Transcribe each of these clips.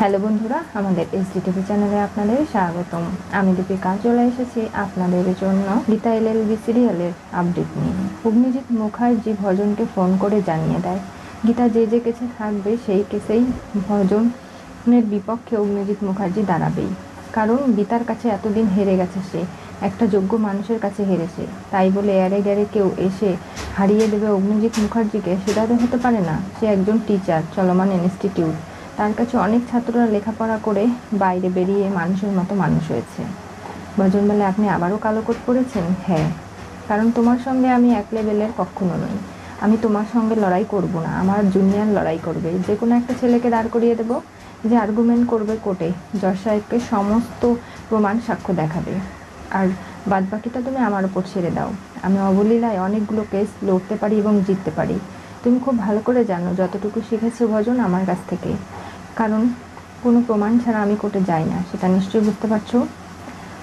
Hello বন্ধুরা, আমাদের SD TV চ্যানেলে আপনাদের স্বাগতম। আমি দীপিকা, চলে এসেছি আপনাদের জন্য গীতা এলএলবি সিরিয়ালের আপডেট নিয়ে। অগ্নিজিৎ মুখার্জি ভজনকে ফোন করে জানিয়ে দেয়। গীতা যে যে কেসে থাকবে, সেই কেসেই ভজনের বিপক্ষে অগ্নিজিৎ মুখার্জি দাঁড়াবেই। কারণ গীতার কাছে এতদিন হেরে গেছে সে, একটা যোগ্য মানুষের কাছে হেরেছে তাই বলে এরে গেরে কেউ এসে হারিয়ে দেবে অগ্নিজিৎ মুখার্জিকে, সেটা হতে পারে না। সে একজন টিচার চলমান ইনস্টিটিউট তার কাছে অনেক ছাত্ররা লেখাপড়া করে বাইরে বেরিয়ে মানুষের মতো মানুষ হয়েছে। ভজন বলে, আপনি আবারও কালো কোট পরেছেন? হ্যাঁ। কারণ তোমার সঙ্গে আমি এক লেভেলের কখনো নই। আমি তোমার সঙ্গে লড়াই করব না। আমার জুনিয়র লড়াই করবে। যে কোনো একটা ছেলেকে দাঁড় করিয়ে দেবো যে আর্গুমেন্ট করবে কোর্টে। জজ সাহেবকে সমস্ত প্রমাণ সাক্ষ্য দেখাবে। আর বাদবাকিটা তুমি আমার উপর ছেড়ে দাও। আমি অবলীলায় অনেকগুলো কেস লড়তে পারি এবং জিততে পারি। তুমি খুব ভালো করে জানো, যতটুকু শিখেছো ভজন আমার কাছ থেকে। কারণ কোনো প্রমাণ ছাড়া আমি কোর্টে যাই না, সেটা নিশ্চয়ই বুঝতে পারছ।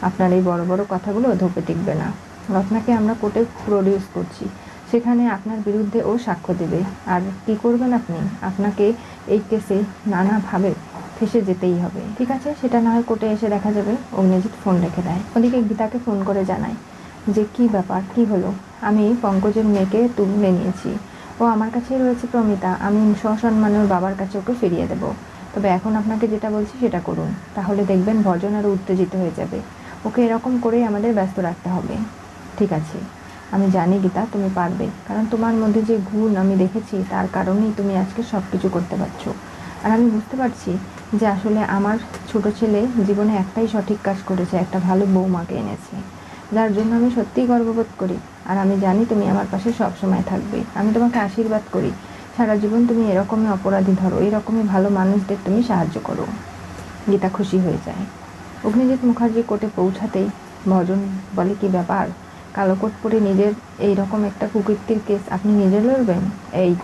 আপনার এই বড় বড় কথাগুলো ধোপে টিকবে না। রত্নাকে আমরা কোর্টে প্রডিউস করছি। সেখানে আপনার বিরুদ্ধে ও সাক্ষ্য দেবে। আর কি করবেন আপনি? আপনাকে এই কেসে নানাভাবে ফেসে যেতেই হবে। ঠিক আছে? সেটা না হয় কোর্টে এসে দেখা যাবে। অগ্নিজিৎ ফোন রেখে দেয়। ওদিকে গীতাকে ফোন করে জানায় যে, কি ব্যাপার? কি হলো? আমি পঙ্কজের মেয়েকে তুলে নিয়েছি। ও আমার কাছেই রয়েছে প্রমিতা। আমি সসম্মানে ওর বাবার কাছে ওকে ফিরিয়ে দেবো। তবে এখন আপনাকে যেটা বলছি সেটা করুন। তাহলে দেখবেন ভজন আরও উত্তেজিত হয়ে যাবে। ওকে এরকম করেই আমাদের ব্যস্ত রাখতে হবে। ঠিক আছে? আমি জানি গীতা, তুমি পারবে। কারণ তোমার মধ্যে যে গুণ আমি দেখেছি, তার কারণেই তুমি আজকে সব কিছু করতে পারছ। আর আমি বুঝতে পারছি যে আসলে আমার ছোট ছেলে জীবনে একটাই সঠিক কাজ করেছে, একটা ভালো বৌমাকে এনেছে। যার জন্য আমি সত্যিই গর্ববোধ করি। আর আমি জানি তুমি আমার পাশে সব সময় থাকবে। আমি তোমাকে আশীর্বাদ করি। সারা জীবন তুমি এরকমই অপরাধী ধরো, এরকমই ভালো মানুষদের তুমি সাহায্য করো। গীতা খুশি হয়ে যায়। অগ্নিজিৎ মুখার্জি কোর্টে পৌঁছাতেই ভজন বলে, কি ব্যাপার? কালো কোট পরে নিজের এই রকম একটা কুকীর্তির কেস আপনি নিজে লড়বেন? এই,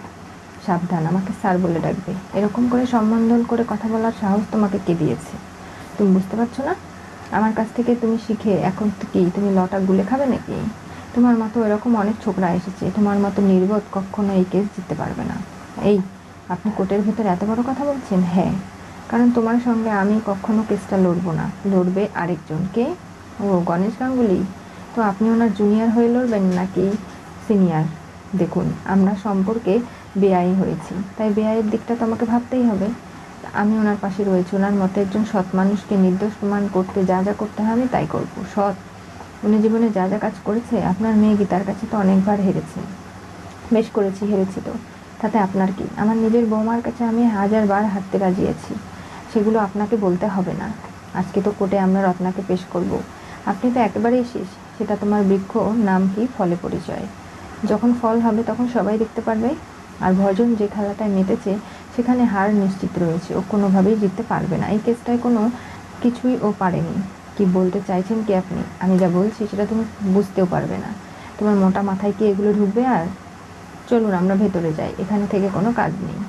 সাবধান, আমাকে স্যার বলে ডাকবে। এরকম করে সম্বন্ধন করে কথা বলার সাহস তোমাকে কে দিয়েছে? তুমি বুঝতে পারছ না? আমার কাছ থেকে তুমি শিখে এখন কি, তুমি লটা গুলে খাবে নাকি? তোমার মতো এরকম অনেক ছোকরা এসেছে। তোমার মতো নির্বোধ কখনো এই কেস জিততে পারবে না। এই, আপনি কোর্টের ভেতর এত বড় কথা বলছেন? হ্যাঁ। কারণ তোমার সঙ্গে আমি কখনো কেসটা লড়বো না। লড়বে আরেকজনকে ও, গণেশ গাঙ্গুলি? তো আপনি ওনার জুনিয়র হয়ে লড়বেন নাকি সিনিয়র দেখুন, আমরা সম্পর্কে বেআই হয়েছি। তাই বেআইয়ের দিকটা তো আমাকে ভাবতেই হবে। আমি ওনার পাশে রয়েছি। ওনার মতো একজন সৎ মানুষকে নির্দোষ প্রমাণ করতে যা যা করতে হয় আমি তাই করব। সৎ। উনি জীবনে যা যা কাজ করেছে, আপনার মেয়ে গীতার কাছে তো অনেকবার হেরেছে। বেশ করেছি, হেরেছি তো। তাতে আপনার কি? আমার নিজের বৌমার কাছে আমি হাজারবার হাঁটতে রাজি আছি সেগুলো আপনাকে বলতে হবে না। আজকে তো কোর্টে আমরা রত্নাকে পেশ করব। আপনি তো একেবারেই শেষ। সেটা তোমার বৃক্ষ নাম কি? ফলে পরিচয়। যখন ফল হবে তখন সবাই দেখতে পারবে। আর ভজন যে খেলাটায় মেতেছে, সেখানে হার নিশ্চিত রয়েছে। ও কোনোভাবেই জিততে পারবে না। এই কেসটায় কোনো কিছুই ও পারেনি। কি বলতে চাইছেন কি আপনি? আমি যা বলছি সেটা তুমি বুঝতেও পারবে না। তোমার মোটা মাথায় কি এগুলো ঢুকবে আর? চলুন, আমরা ভেতরে যাই। এখানে থেকে কোনো কাজ নেই।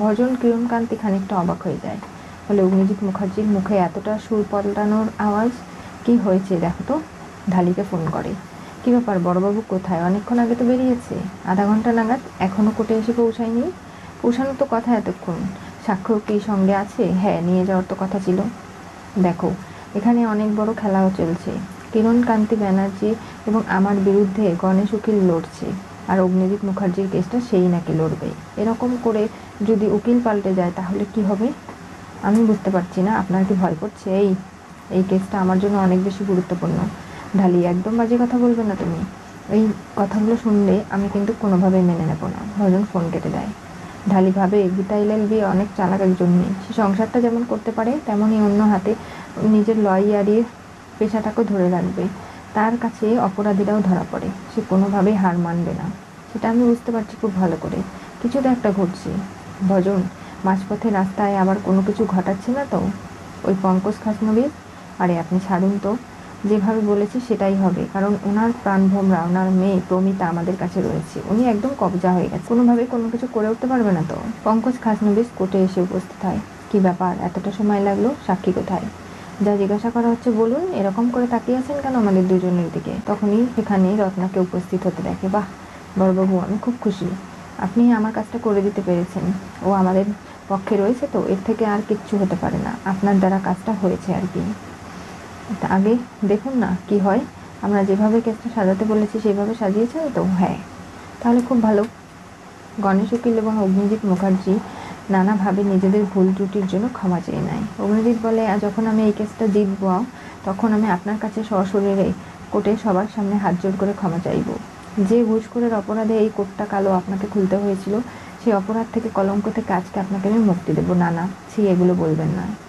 ভজন কিরণকান্তি খানিকটা অবাক হয়ে যায়। ফলে অগ্নিজিৎ মুখার্জির মুখে এতটা সুর পাল্টানোর আওয়াজ? কি হয়েছে দেখো তো? ঢালিকে ফোন করে, কী ব্যাপার বড়বাবু কোথায়? অনেকক্ষণ আগে তো বেরিয়েছে। আধা ঘণ্টা নাগাদ এখনও কোর্টে এসে পৌঁছায়নি? পৌঁছানোর তো কথা এতক্ষণ। সাক্ষ্য কি সঙ্গে আছে? হ্যাঁ নিয়ে যাওয়ার তো কথা ছিল। দেখো এখানে অনেক বড় খেলাও চলছে। কিরণ কান্তি ব্যানার্জি এবং আমার বিরুদ্ধে গণেশ উকিল লড়ছে, আর অগ্নিজিৎ মুখার্জির কেসটা সেই নাকি লড়বে। এরকম করে যদি উকিল পাল্টে যায়, তাহলে কি হবে? আমি বুঝতে পারছি না, আপনার কি ভয় করছে? এই এই কেসটা আমার জন্য অনেক বেশি গুরুত্বপূর্ণ। ঢালি, একদম বাজে কথা বলবে না তুমি। এই কথাগুলো শুনলে আমি কিন্তু কোনোভাবেই মেনে নেব না। ভজন ফোন কেটে দেয়। ঢালি ভাবে গীতা ইলালবি অনেক চালাক একজন মেয়ে। সে সংসারটা যেমন করতে পারে, তেমনই অন্য হাতে নিজের লয়ারির পেশাটাকেও ধরে রাখবে। তার কাছে অপরাধীরাও ধরা পড়ে। সে কোনোভাবেই হার মানবে না। সেটা আমি বুঝতে পারছি খুব ভালো করে। কিছু তো একটা ঘটছে। ভজন, মাঝপথে রাস্তায় আবার কোনো কিছু ঘটাচ্ছে না তো? ওই পঙ্কজ খাসনবীর? আরে, আপনি ছাড়ুন তো। যেভাবে বলেছি সেটাই হবে। কারণ ওনার প্রাণভোমরা ওনার মেয়ে প্রমিতা আমাদের কাছে রয়েছে। উনি একদম কবজা হয়ে গেছে। কোনোভাবে কোনো কিছু করে উঠতে পারবে না তো। পঙ্কজ খাসনবিস কোর্টে এসে উপস্থিত হয়। কি ব্যাপার? এতটা সময় লাগল? সাক্ষী কোথায়? যা জিজ্ঞাসা করা হচ্ছে, বলুন, এরকম করে তাকিয়ে আছেন কেন আমাদের দুজনের দিকে? তখনই সেখানে রত্নাকে উপস্থিত হতে দেখে, বাহ, বড়বাবু, আমি খুব খুশি। আপনি আমার কাজটা করে দিতে পেরেছেন। ও আমাদের পক্ষে রয়েছে তো, এর থেকে আর কিচ্ছু হতে পারে না। আপনার দ্বারা কাজটা হয়েছে আর কি। তা আগে দেখুন না কি হয়। আমরা যেভাবে কেসটা সাজাতে বলেছি, সেভাবে সাজিয়েছে তো? হ্যাঁ। তাহলে খুব ভালো। গণেশ উকিল এবং অগ্নিজিৎ মুখার্জি নানাভাবে নিজেদের ভুল ত্রুটির জন্য ক্ষমা চেয়ে নেয়। অগ্নিজিৎ বলে "আজ যখন আমি এই কেসটা জিতব, তখন আমি আপনার কাছে সশরীরে কোর্টে সবার সামনে হাত জোর করে ক্ষমা চাইব। যে ঘুষখোরের অপরাধে এই কোর্টটা কালো আপনাকে খুলতে হয়েছিল সেই অপরাধ থেকে কলঙ্ক থেকে আজকে আপনাকে আমি মুক্তি দেবো না না ছি, এগুলো বলবেন না।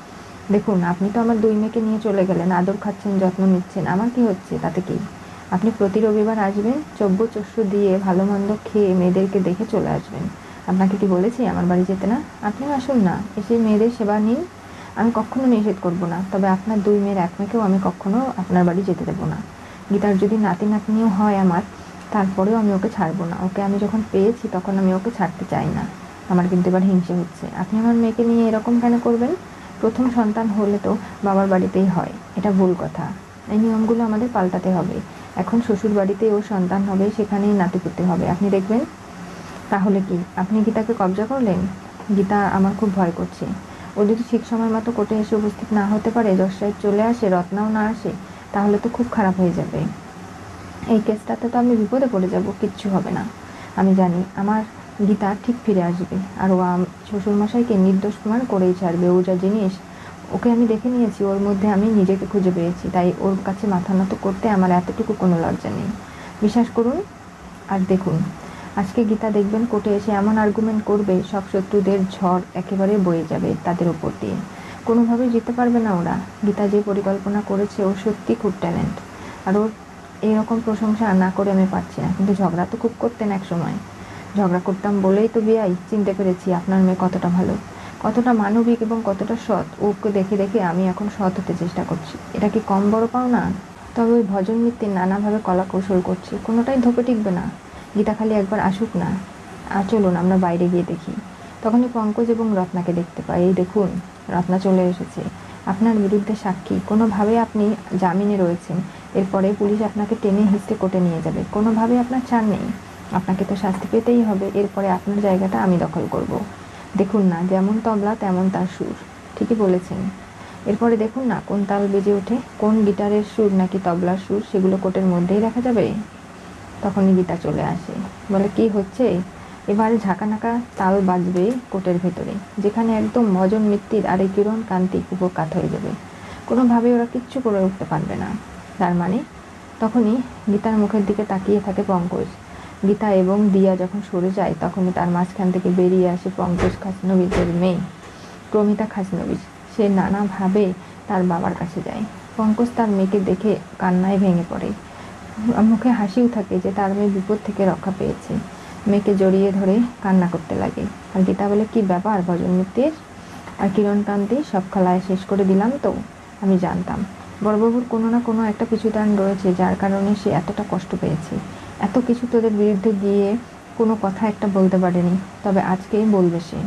দেখুন, আপনি তো আমার দুই মেয়েকে নিয়ে চলে গেলেন, আদর খাচ্ছেন, যত্ন নিচ্ছেন, আমার কি হচ্ছে তাতে কি? আপনি প্রতি রবিবার আসবেন, চব্য চস্য দিয়ে ভালো মন্দ খেয়ে মেয়েদেরকে দেখে চলে আসবেন। আপনাকে কি বলেছি, আমার বাড়ি যেতে না? আপনিও আসুন না, এসে মেয়েদের সেবা নিন। আমি কখনো নিষেধ করব না, তবে আপনার দুই মেয়ের এক মেয়েকেও আমি কখনো আপনার বাড়ি যেতে দেবো না। গীতার যদি নাতি নাতনিও হয় আমার, তারপরেও আমি ওকে ছাড়বো না। ওকে আমি যখন পেয়েছি, তখন আমি ওকে ছাড়তে চাই না। আমার কিন্তু এবার হিংসে হচ্ছে। আপনি আমার মেয়েকে নিয়ে এরকম কেন করবেন? প্রথম সন্তান হলে তো বাবার বাড়িতেই হয়, এটা ভুল কথা। এই নিয়মগুলো আমাদের পাল্টাতে হবে। এখন শ্বশুর বাড়িতে ও সন্তান হবে, সেখানেই নাতিপুতি হবে। আপনি দেখবেন? তাহলে কি? আপনি গীতাকে কবজা করলেন? গীতা আমার খুব ভয় করছে। ও যদি ঠিক সময় মতো কোর্টে এসে উপস্থিত না হতে পারে যশ সাহেব চলে আসে, রত্নাও না আসে, তাহলে তো খুব খারাপ হয়ে যাবে। এই কেসটাতে তো আমি বিপদে পড়ে যাব, কিচ্ছু হবে না। আমি জানি, আমার গীতা ঠিক ফিরে আসবে। আর ও শ্বশুরমশাইকে নির্দোষ প্রমাণ করেই ছাড়বে। ও যা জিনিস, ওকে আমি দেখে নিয়েছি, ওর মধ্যে আমি নিজেকে খুঁজে পেয়েছি। তাই ওর কাছে মাথা নত করতে আমার এতটুকু কোনো লজ্জা নেই। বিশ্বাস করুন আর দেখুন। আজকে গীতা দেখবেন কোর্টে এসে এমন আর্গুমেন্ট করবে, সব শত্রুদের ঝড় একেবারে বয়ে যাবে তাদের ওপর দিয়ে। কোনোভাবেই জিততে পারবে না ওরা। গীতা যে পরিকল্পনা করেছে, ও সত্যি খুব ট্যালেন্ট আর ওর এইরকম প্রশংসা না করে আমি পাচ্ছি না। কিন্তু ঝগড়া তো খুব করতেন এক সময় ঝগড়া করতাম বলেই তো বিয়াই, চিনতে পেরেছি আপনার মেয়ে কতটা ভালো, কতটা মানবিক এবং কতটা সৎ। ওকে দেখে দেখে আমি এখন সৎ হতে চেষ্টা করছি। এটা কি কম বড় পাও না তবে ওই ভজন মিত্তির নানাভাবে কলা কৌশল করছি, কোনোটাই ধোপে টিকবে না। গীতা খালি একবার আসুক না। আর চলুন, আমরা বাইরে গিয়ে দেখি। তখনই পঙ্কজ এবং রত্নাকে দেখতে পাই। এই দেখুন, রত্না চলে এসেছে। আপনার বিরুদ্ধে সাক্ষী। কোনোভাবে আপনি জামিনে রয়েছেন। এরপরে পুলিশ আপনাকে টেনে হিস্টে কোটে নিয়ে যাবে। কোনোভাবে আপনার ছাড় নেই। আপনাকে তো শাস্তি পেতেই হবে। এরপরে আপনার জায়গাটা আমি দখল করব। দেখুন না, যেমন তবলা, তেমন তার সুর। ঠিকই বলেছেন। এরপরে দেখুন না, কোন তাল বেজে ওঠে, কোন গিটারের সুর নাকি তবলার সুর, সেগুলো কোর্টের মধ্যেই দেখা যাবে? তখনই গীতা চলে আসে। বলে, কি হচ্ছে? এবারে ঝাঁকানাকা তাল বাজবে কোটের ভেতরে, যেখানে একদম মজন মিত্তির আর এই কিরণ কান্তি উপকাত হয়ে যাবে। কোনোভাবে ওরা কিচ্ছু করে উঠতে পারবে না। তার মানে তখনই গীতার মুখের দিকে তাকিয়ে থাকে পঙ্কজ। গীতা এবং দিয়া যখন সরে যায়, তখনই তার মাঝখান থেকে বেরিয়ে আসে পঙ্কজ খাসনবিজের মেয়ে, প্রমিতা খাসনবিজ সে নানাভাবে তার বাবার কাছে যায়। পঙ্কজ তার মেয়েকে দেখে কান্নায় ভেঙে পড়ে। মুখে হাসিও থাকে যে তার মেয়ে বিপদ থেকে রক্ষা পেয়েছে। মেয়েকে জড়িয়ে ধরে কান্না করতে লাগে। আর গীতা বলে, কি ব্যাপার ভজন মিত্রের আর কিরণকান্তি? সব খেলায় শেষ করে দিলাম তো? আমি জানতাম। বড়বাবুর কোনো না কোনো একটা পিছুটান রয়েছে, যার কারণে সে এতটা কষ্ট পেয়েছে। এত কিছু তোদের বিরুদ্ধে গিয়ে কোনো কথা একটা বলতে পারেনি, তবে আজকেই বলবে সে।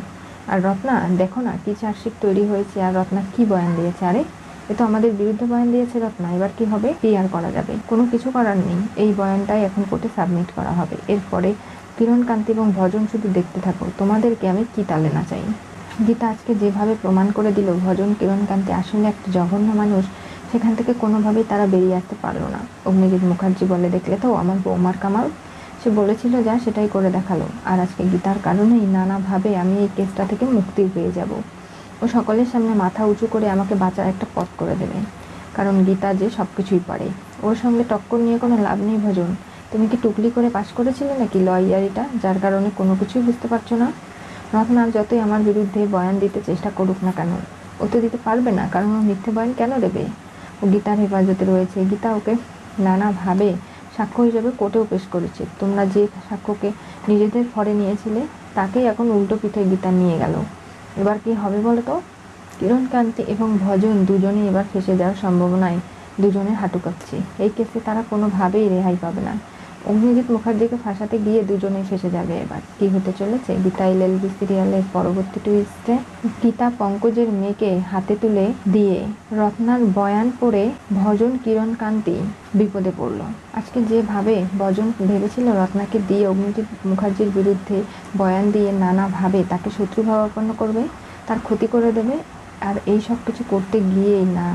আর রত্না, দেখো না কি চার্জশিট তৈরি হয়েছে আর রত্না কি বয়ান দিয়েছে। আরে, এ তো আমাদের বিরুদ্ধে বয়ান দিয়েছে রত্না, এবার কি হবে? কি আর করা যাবে? কোনো কিছু করার নেই। এই বয়ানটাই এখন কোর্টে সাবমিট করা হবে। এরপরে কিরণ কান্তি এবং ভজন শুধু দেখতে থাকো, তোমাদেরকে আমি কি তালে না চাই গীতা আজকে যেভাবে প্রমাণ করে দিল, ভজন কিরণ কান্তি আসলে একটা জঘন্য মানুষ সেখান থেকে কোনোভাবেই তারা বেরিয়ে আসতে পারল না। অগ্নিজিৎ মুখার্জি বলে দেখলে তো, আমার বৌমার কামাল। সে বলেছিল, যা সেটাই করে দেখাল। আর আজকে গীতার কারণেই নানাভাবে আমি এই কেসটা থেকে মুক্তি পেয়ে যাব। ও সকলের সামনে মাথা উঁচু করে আমাকে বাঁচার একটা পথ করে দেবে। কারণ গীতা যে সব কিছুই পারে। ওর সঙ্গে টক্কর নিয়ে কোনো লাভ নেই ভজন। তুমি কি টুকলি করে পাশ করেছিলে নাকি ল ইয়ারিটা যার কারণে কোনো কিছুই বুঝতে পারছ না? রত্না যতই আমার বিরুদ্ধে বয়ান দিতে চেষ্টা করুক না কেন, ও তো দিতে পারবে না। কারণ ও মিথ্যে বয়ান কেন দেবে? গীতার হেফাজতে রয়েছে। গীতা ওকে নানাভাবে সাক্ষ্য হিসেবে কোর্টেও পেশ করেছে। তোমরা যে সাক্ষ্যকে নিজেদের ফরে নিয়েছিলে, তাকেই এখন উল্টো পিঠে গীতা নিয়ে গেল। এবার কি হবে বলো তো কিরণকান্তি এবং ভজন দুজনে এবার ফেসে যাওয়ার সম্ভাবনায় দুজনে হাঁটু কাঁপছে। এই কেসে তারা কোনোভাবেই রেহাই পাবে না। অগ্নিজিৎ মুখার্জিকে ফাঁসাতে গিয়ে দুজনেই ফেসে যাবে এবার। কি হতে চলেছে? গীতা এলএলবি সিরিয়ালের পরবর্তী টুইস্টে গীতা পঙ্কজের মেয়েকে হাতে তুলে দিয়ে রত্নার বয়ান পড়ে ভজন কিরণ কান্তি বিপদে পড়ল। আজকে যেভাবে ভজন ভেবেছিল রত্নাকে দিয়ে অগ্নিজিৎ মুখার্জির বিরুদ্ধে বয়ান দিয়ে নানাভাবে তাকে শত্রু ভাবাপন্ন করবে, তার ক্ষতি করে দেবে, আর এই সব কিছু করতে গিয়েই না,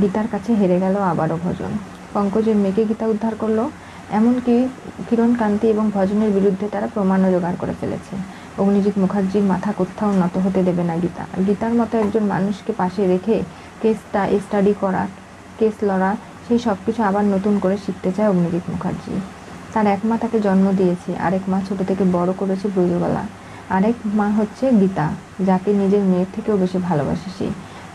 গীতার কাছে হেরে গেল আবারও ভজন। পঙ্কজের মেয়েকে গীতা উদ্ধার করল এমনকি কিরণ কান্তি এবং ভজনের বিরুদ্ধে তারা প্রমাণও জোগাড় করে ফেলেছে। অগ্নিজিৎ মুখার্জির মাথা কোথাও নত হতে দেবে না গীতা। গীতার মতো একজন মানুষকে পাশে রেখে কেসটা স্টাডি করা, কেস লড়া, সেই সব কিছু আবার নতুন করে শিখতে চায় অগ্নিজিৎ মুখার্জি। তার এক মা তাকে জন্ম দিয়েছে, আরেক মা ছোট থেকে বড় করেছে ব্রজবালা। আরেক মা হচ্ছে গীতা, যাকে নিজের মেয়ের থেকেও বেশি ভালোবাসে সে।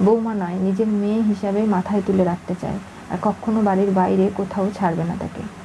বৌমা নয়, নিজের মেয়ে হিসাবে মাথায় তুলে রাখতে চায়। আর কখনো বাড়ির বাইরে কোথাও ছাড়বে না তাকে।